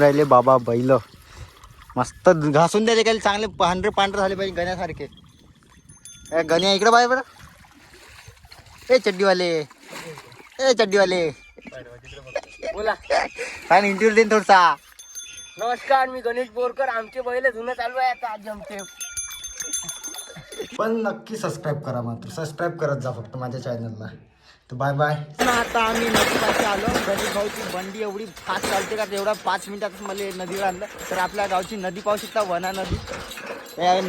राहिले बाबा बैल. मस्त घासून द्यायचे काही चांगले पांढरे पांढरे झाले पाहिजे गण्यासारखे. ए, गण्या इकडे बाहेर बरं ए चड्डीवाले. ए चड्डीवाले. बोला. काय इंटरव्ह्यू देईन थोडसा. नमस्कार मी गणेश बोरकर. आमचे बैल धुणं चालू आहे आता आज जमते. पण नक्की सबस्क्राईब करा मात्र. सबस्क्राईब करत जा फक्त माझ्या चॅनलला तर बाय बाय आता आम्ही नदीपाशी आलो. गणेश भाऊची बंडी एवढी फास्ट चालते का एवढा पाच मिनिटात मला नदीवर आणलं. तर आपल्या गावची नदी पाहू शकता वना नदी.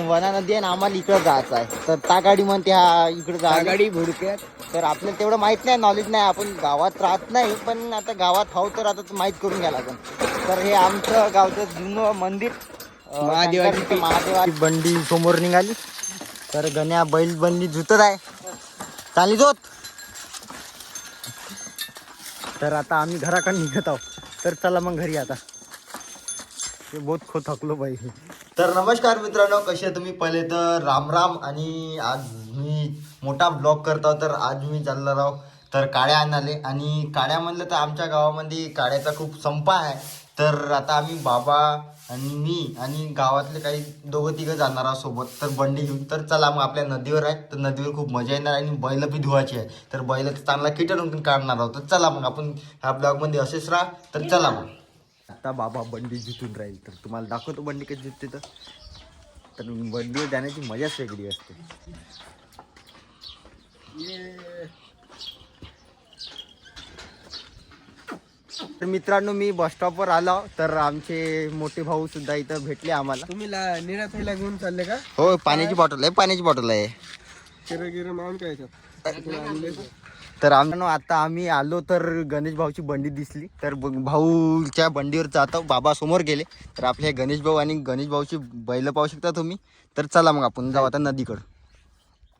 वना नदी आहे ना आम्हाला इकडं जायचं आहे. तर त्या गाडी म्हणते हा इकडे जा. गाडी भुडक्यात. तर आपल्याला तेवढं माहीत नाही नॉलेज नाही. आपण गावात राहत नाही पण आता गावात हाव तर आता माहीत करून घ्या लागेल. तर हे आमचं गावचं जुनं मंदिर. महादेवाची महादेवाची बंडी समोर निघाली. तर गण्या बैल बंडी जुतत आहे. चाली जोत. तर आता आम्ही घराकडे निघत आहोत. तर चला मग घरी आता. ते बहुत खो थकलो पाहिजे तर नमस्कार मित्रांनो कसे तुम्ही? पहिले तर राम राम आणि आज मी मोठा ब्लॉग करतो तर आज मी चाललो राहो तर काड्या आणाले आणि काड्या म्हणलं तर आमच्या गावामध्ये काड्याचा खूप संपा आहे. तर आता आम्ही बाबा आणि मी आणि गावातले काही दोघं तिघं जाणार आहोत सोबत. तर बंडी घेऊन. तर चला मग आपल्या नदीवर आहे. तर नदीवर खूप मजा येणार आणि बैल बी धुवायची आहे. तर बैल तर चांगला किटून काढणार आहोत. तर चला मग आपण ह्या ब्लॉगमध्ये असेच राहा. तर चला मग. आता बाबा बंडी जिंकून राहील. तर तुम्हाला दाखवतो बंडी कशी जिंकते तर. तर बंडीवर जाण्याची मजाच वेगळी असते. तर मित्रांनो मी बस स्टॉपवर आलो तर आमचे मोठे भाऊ सुद्धा इथं भेटले आम्हाला. तुम्ही निराथईला घेऊन चालले का? हो पाण्याची बॉटल आहे पाण्याची बॉटल आहे. काय तर आम्ही आता आम्ही आलो तर गणेश भाऊची बंडी दिसली. तर भाऊच्या बंडीवर जातो बाबा समोर गेले. तर आपले गणेश भाऊ आणि गणेश भाऊची बैल पाहू शकता तुम्ही. तर चला मग आपण जाऊ आता नदीकडं.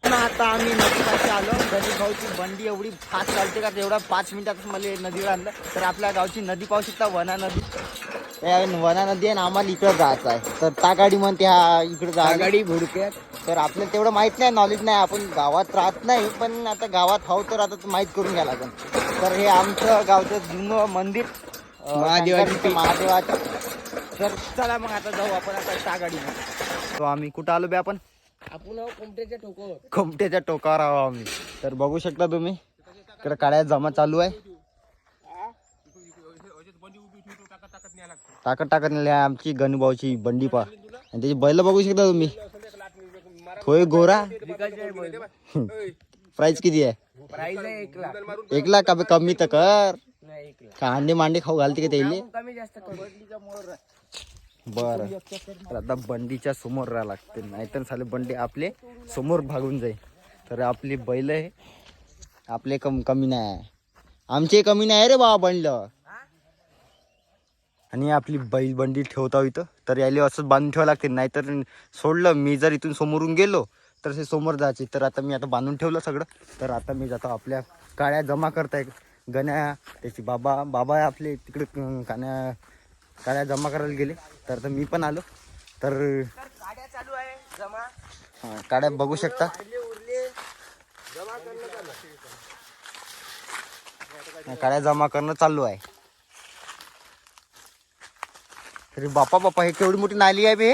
आता आम्ही नदीपाशी आलो. गणेश भाऊची बंडी एवढी फास्ट चालते का एवढा पाच मिनिटात मला नदीवर आणलं. तर आपल्या गावची नदी पाहू शकता वना नदी. वना नदी आहे ना आम्हाला इकडं जायचं आहे. तर त्या गाडी म्हणते हा इकडं जा. गाडी भुडक्यात. तर आपल्याला तेवढं माहीत नाही नॉलेज नाही. आपण गावात राहत नाही पण आता गावात हाव तर आता माहीत करून घ्या लागेल. तर हे आमचं गावचं जुनं मंदिर. महादेवाची महादेवाचं. तर चला मग आता जाऊ आपण आता त्या गाडीने तो आम्ही कुठं आलो बे आपण? आपण आहो कोमट्याच्या टोकावर. आहो आम्ही. तर बघू शकता तुम्ही. इकडे काड्या जमा चालू आहे. टाकत टाकत नेली आहे आमची गणभाऊची बंडी पा. आणि त्याची बैल बघू शकता तुम्ही. थोय गोरा. प्राइस किती आहे? प्राइस आहे एक लाख. एक लाख का बे कमी तर कर. नाही एक लाख. का अंडे मांडे खाऊ घालते का त्याले? कमी जास्त बर. तर आता बंडीच्या समोर राहा लागते. नाहीतर साले बंडी आपले समोर भागून जाईल. तर आपली बैल आहे. आपले कम कमी नाही आहे. आमचे कमी नाही रे बाबा बनलं आणि आपली बैल बंडी ठेवता इथं. तर यायला असंच बांधून ठेवावं लागते. नाहीतर सोडलं मी जर इथून समोरून गेलो तर ते समोर जायचे. तर आता मी आता बांधून ठेवलं सगळं. तर आता मी जातो आपल्या काळ्या जमा करताय गण्या त्याची बाबा बाबा आहे आपले. तिकडे क- कान्या काळ्या जमा करायला गेले. तर मी पण आलो. तर गाड्या चालू आहे. जमा. हा, काड्या बघू शकता. उरले. जमा करणं चालू काड्या जमा करणं चालू आहे. तरी बापा बापा हे केवढी मोठी नाली आहे बे.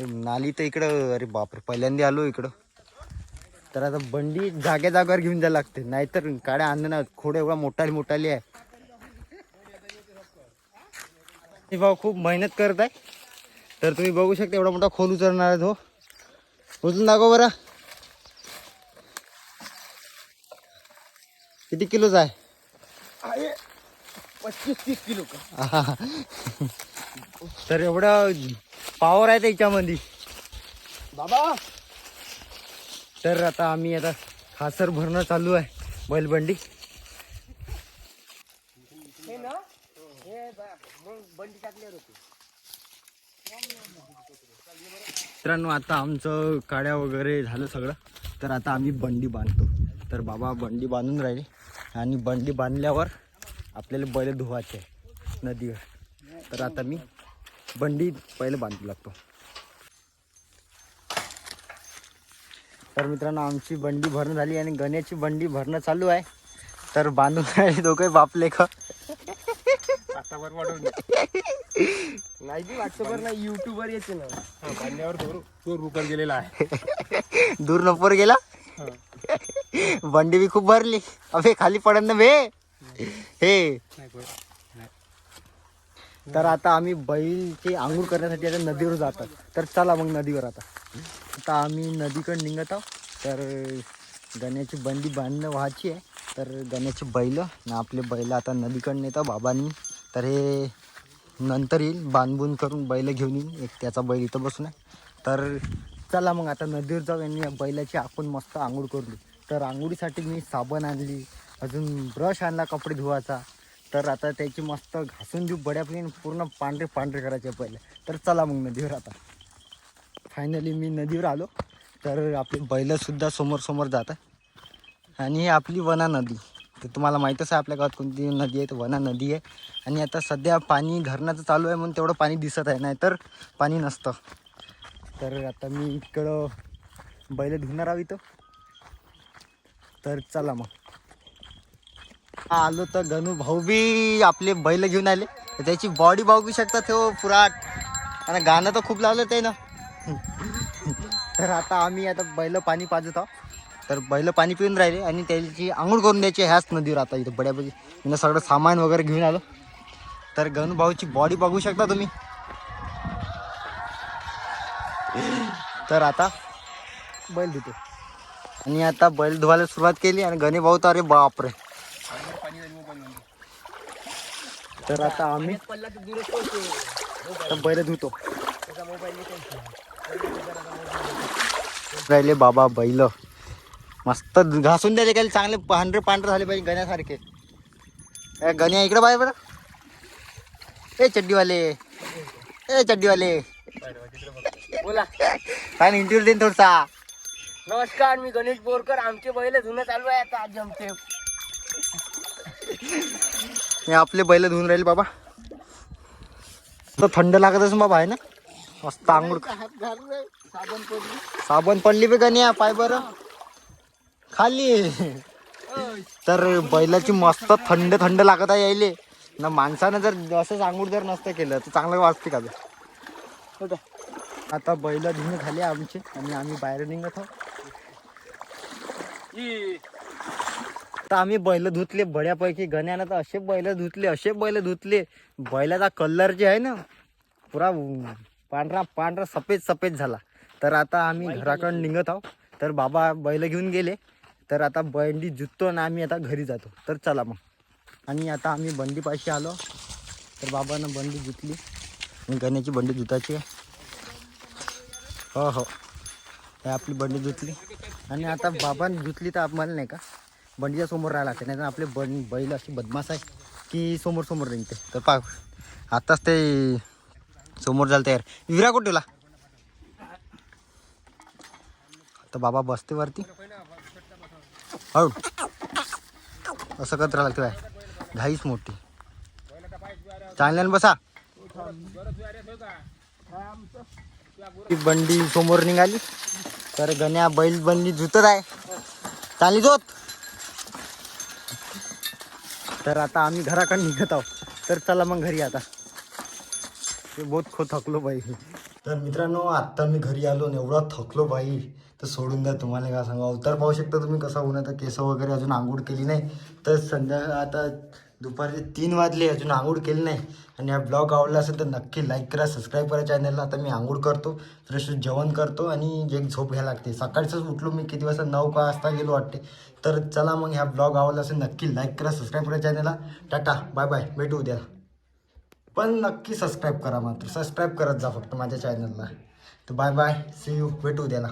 नाली तर इकडं अरे बापरे पहिल्यांदा आलो इकडं. तर आता बंडी जाग्या जागेवर घेऊन जायला लागते. नाहीतर काड्या आणणं ना खोड एवढा मोठाली मोठाली आहे हे भाऊ खूप मेहनत करत आहे तर तुम्ही बघू शकता एवढा मोठा खोल उचलणार आहे तो उचलून दाखव बरं. किती किलोचा आहे? पस्तीस तीस किलो का. तर एवढा पावर आहे त्याच्यामध्ये. बाबा! तर आता आम्ही आता खासर भरणं चालू आहे बैलबंडी हे ना हे बा- मग बंडी टाकल्यावर मित्रांनो आता आमचं काड्या वगैरे झालं सगळं. तर आता आम्ही बंडी बांधतो. तर बाबा बंडी बांधून राहिले. आणि बंडी बांधल्यावर आपल्याला बैल धुवायचे नदीवर. तर आता मी बंडी पहिले बांधू लागतो. तर मित्रांनो आमची बंडी भरणं झाली आणि गण्याची बंडी भरणं चालू आहे. तर बांधून राहिले दोघे बापले का वाढवून नाही ती व्हॉट्सअपवर नाही युट्यूबवर येते ना. पाण्यावर तो तो रुकर गेलेला आहे. दूर नपोर गेला? बंडी बी खूप भरली. अबे खाली पडत ना बे. हे. तर आता आम्ही बैलची आंघोळ करण्यासाठी आता नदीवर जातात. तर चला मग नदीवर आता. आता आम्ही नदीकडे निघत आहोत. तर गण्याची बंदी बांधणं व्हायची आहे. तर गण्याची बैल ना आपले बैल आता नदीकडे नेतं बाबांनी तर हे नंतर येईल. बांधबून करून बैल घेऊन येईल. एक त्याचा बैल इथं बसून आहे. तर चला मग आता नदीवर जाऊ यांनी बैलाची आपण मस्त आंघोळ करली तर आंघोळीसाठी मी साबण आणली. अजून ब्रश आणला कपडे धुवायचा. तर आता त्याची मस्त घासून देऊ बड्यापणी पूर्ण पांढरे पांढरे करायचे पहिले. तर चला मग नदीवर आता. फायनली मी नदीवर आलो. तर आपले बैलसुद्धा समोर समोर जातात आणि आपली वना नदी. तर तुम्हाला माहीतच आहे आपल्या गावात कोणती नदी आहे तर वना नदी आहे. आणि आता सध्या पाणी धरणाचं चालू आहे म्हणून तेवढं पाणी दिसत आहे नाही तर पाणी नसतं. तर आता मी इकडं बैल धुणार आहोत इथं. तर चला मग. आलो तर गणू भाऊ बी आपले बैल घेऊन आले. तर त्याची बॉडी बघू शकता तो पुराट आणि गाणं तर खूप लावलं ते ना तर आता आम्ही आता बैल पाणी पाजत आहोत तर बैल पाणी पिऊन राहिले आणि त्याची आंघोळ करून द्यायची ह्याच नदीवर आता इथं बड्यापैकी मी सगळं सामान वगैरे घेऊन आलो. तर गणू भाऊची बॉडी बघू शकता तुम्ही. तर आता बैल धुतो आणि आता बैल धुवायला सुरुवात केली आणि गणे भाऊ तर अरे बापरे. तर आता आम्ही तर बैल धुतो. राहिले बाबा बैल. मस्त घासून द्यायचे काही चांगले पांढरे पांढरे झाले पाहिजे गण्यासारखे. ए, गण्या इकडे बाहेर बरं ए चड्डीवाले. ए चड्डीवाले. बोला. काय इंटरव्ह्यू देईन थोडसा. नमस्कार मी गणेश बोरकर. आमचे बैल धुणं चालू आहे आता आज जमते हे आपले बैल धुवून राहिले बाबा. तर थंड लागत असून बाबा आहे ना? मस्त आंघोळ. साबण पडली बे गण्या पाय बरं. खाली. तर बैलाची मस्त थंड थंड लागत आहे यायले. ना माणसानं जर असंच आंघोळ जर नसतं केलं तर चांगलं वाजते का बे? आता बैल धुणे झाले आमचे आणि आम्ही बाहेर निघत आहोत. तर आम्ही बैल धुतले बड्यापैकी गण्यानं तर असे बैल धुतले असे बैल धुतले. बैलाचा कलर जे आहे ना पुरा पांढरा पांढरा सफेद सफेद झाला. तर आता आम्ही घराकडे निघत आहोत. तर बाबा बैल घेऊन गेले. तर आता बंडी जुततो आणि आम्ही आता घरी जातो. तर चला मग. आणि आता आम्ही बंडीपाशी आलो. तर बाबानं बंडी जुतली गण्याची बंडी जुताची हो हो. हे आपली बंडी जुतली आणि आता बाबानं जुतली तर आम्हाला नाही का? बंडीच्या समोर राहायला लागते. नाही तर आपले बंड बैल अशी बदमाश आहे की समोर समोर निघते. तर पा आत्ताच ते समोर झालं तयार. विरा कुठेला तर बाबा बसते वरती. हळू असं करत राहिलं की घाईच मोठी. चांगल्यानं बसा. ती बंडी समोर निघाली. तर गण्या बैल बंडी धुतत आहे. चांगली जोत तर आता आम्ही घराकडे निघत आहोत. तर चला मग घरी आता. ते बहुत खो थकलो बाई. तर मित्रांनो आत्ता मी घरी आलो आणि एवढा थकलो बाई. तर सोडून द्या तुम्हाला काय सांगा अवतार पाहू शकता तुम्ही कसा उन्हाचा केस वगैरे अजून आंघोळ केली नाही. तर संध्याकाळ आता दुपारचे तीन वाजले अजून आंघोळ केली नाही. आणि हा ब्लॉग आवडला असेल तर नक्की लाईक करा सबस्क्राईब करा चॅनलला. आता मी आंघोळ करतो फ्रेश जेवण करतो आणि एक झोप घ्यायला लागते. सकाळचंच उठलो मी किती वाजता? नऊ का वाजता गेलो वाटते. तर चला मग ह्या ब्लॉग आवडला असेल नक्की लाईक करा सबस्क्राईब करा चॅनलला. Tata bye bye. भेटू उद्या. पण नक्की सबस्क्राईब करा मात्र. सबस्क्राईब करत जा फक्त माझ्या चॅनलला तर बाय बाय सी यू भेटू उद्याला